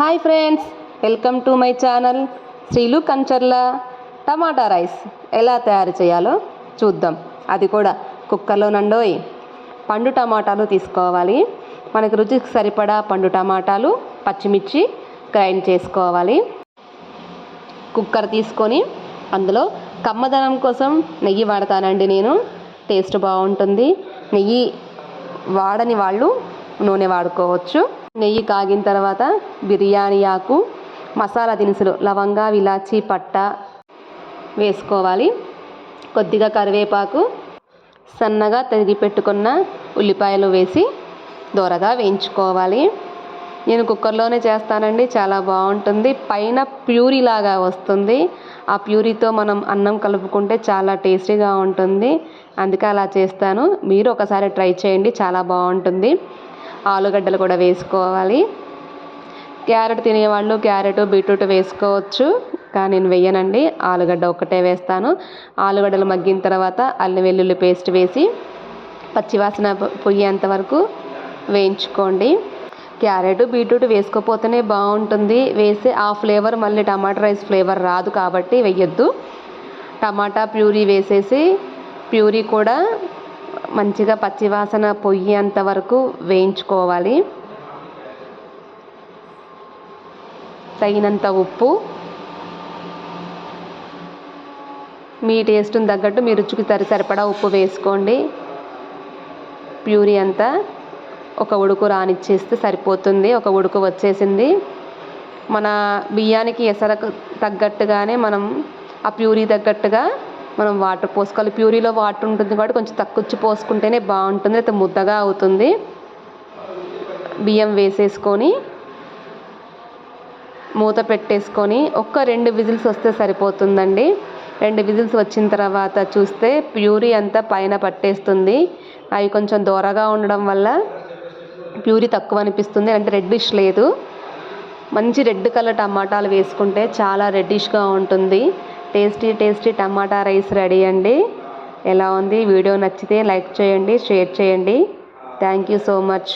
Hi friends welcome to my channel Srilu Kancharla. Tomato rice ఎలా తయారు చేయాలో చూద్దాం. అది కూడా కుక్కర్లో నండోయ్. పండు టమాటాలు తీసుకోవాలి. మనకు రుచికి సరిపడా పండు టమాటాలు పచ్చిమిర్చి గ్రైండ్ చేసుకోవాలి. కుక్కర్ తీసుకొని అందులో కమ్మదనం కోసం నెయ్యి వాడతానండి నేను. టేస్ట్ బాగుంటుంది. నెయ్యి వాడని వాళ్ళు నూనె వాడుకోవచ్చు. నెయ్యి కాగిన తర్వాత బిర్యానీ ఆకు మసాలా దినుసులు లవంగా ఇలాచి పట్ట వేసుకోవాలి. కొద్దిగా కరివేపాకు సన్నగా తరిగి పెట్టుకున్న ఉల్లిపాయలు వేసి దోరగా వేయించుకోవాలి. నేను కుక్కర్లోనే చేస్తానండి చాలా బాగుంటుంది. పైన ప్యూరీ లాగా వస్తుంది. ఆ ప్యూరీతో మనం అన్నం కలుపుకుంటే చాలా టేస్టీగా ఉంటుంది. అందుకే అలా చేస్తాను. మీరు ఒకసారి ట్రై చేయండి చాలా బాగుంటుంది. ఆలుగడ్డలు కూడా వేసుకోవాలి. క్యారెట్ తినేవాళ్ళు క్యారెట్ బీట్రూట్ వేసుకోవచ్చు కానీ నేను వెయ్యనండి ఆలుగడ్డ ఒక్కటే వేస్తాను. ఆలుగడ్డలు మగ్గిన తర్వాత అల్లం వెల్లుల్లి పేస్ట్ వేసి పచ్చివాసన పొయ్యేంత వరకు వేయించుకోండి. క్యారెట్ బీట్రూట్ వేసుకోపోతేనే బాగుంటుంది. వేసి ఆ ఫ్లేవర్ మళ్ళీ టమాటా రైస్ ఫ్లేవర్ రాదు కాబట్టి వెయ్యొద్దు టమాటా ప్యూరీ వేసేసి ప్యూరీ కూడా మంచిగా పచ్చివాసన పొయ్యేంత వరకు వేయించుకోవాలి. తగినంత ఉప్పు. మీ టేస్ట్ని తగ్గట్టు మీ రుచికి తరి సరిపడా ఉప్పు వేసుకోండి. ప్యూరీ అంతా ఒక ఉడుకు రానిచ్చేస్తే సరిపోతుంది. ఒక ఉడుకు వచ్చేసింది. మన బియ్యానికి ఎసరకు తగ్గట్టుగానే మనం ఆ ప్యూరీ తగ్గట్టుగా మనం వాటర్ పోసుకోవాలి. ప్యూరీలో వాటర్ ఉంటుంది కాబట్టి కొంచెం తక్కువచ్చి పోసుకుంటేనే బాగుంటుంది. అయితే ముద్దగా అవుతుంది. బియ్యం వేసేసుకొని మూత పెట్టేసుకొని ఒక్క రెండు విజిల్స్ వస్తే సరిపోతుందండి. రెండు విజిల్స్ వచ్చిన తర్వాత చూస్తే ప్యూరీ అంతా పైన పట్టేస్తుంది. అవి కొంచెం దూరగా ఉండడం వల్ల ప్యూరీ తక్కువ అనిపిస్తుంది. అంటే రెడ్డిష్ లేదు. మంచి రెడ్ కలర్ టమాటాలు వేసుకుంటే చాలా రెడ్డిష్గా ఉంటుంది. Tasty tasty tomato rice ready అండి. ఎలా ఉంది? వీడియో నచ్చితే లైక్ చేయండి షేర్ చేయండి. Thank you so much.